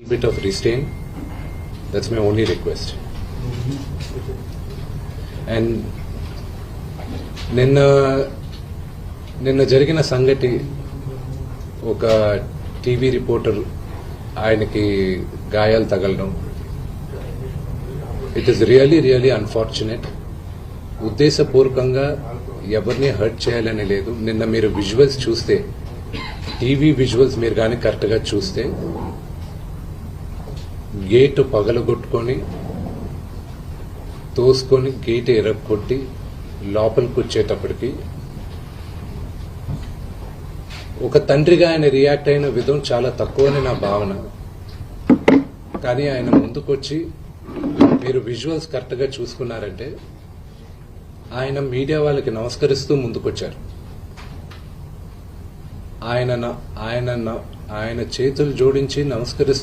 little bit of restraint. That's my only request. And నిన్న నిన్న జరిగిన సంగతి ఒక టీవీ రిపోర్టర్ ఆయనకి గాయాలు తగలడం it is really really unfortunate ఉద్దేశపూర్వకంగా ఎవరిని హర్ట్ చేయాలని లేదు నిన్న మీరు విజువల్స్ చూస్తే టీవీ విజువల్స్ మీరు కానీ కరెక్ట్గా చూస్తే గేటు పగలగొట్టుకొని తోసుకొని గేట్ ఎరగొట్టి లోపలికి వచ్చేటప్పటికి ఒక తండ్రిగా ఆయన రియాక్ట్ అయిన విధం చాలా తక్కువని నా భావన. కానీ ఆయన ముందుకొచ్చి మీరు విజువల్స్ కరెక్ట్గా చూసుకున్నారంటే ఆయన మీడియా వాళ్ళకి నమస్కరిస్తూ ముందుకొచ్చారు. ఆయన ఆయన ఆయన చేతులు జోడించి నమస్కరిస్తూ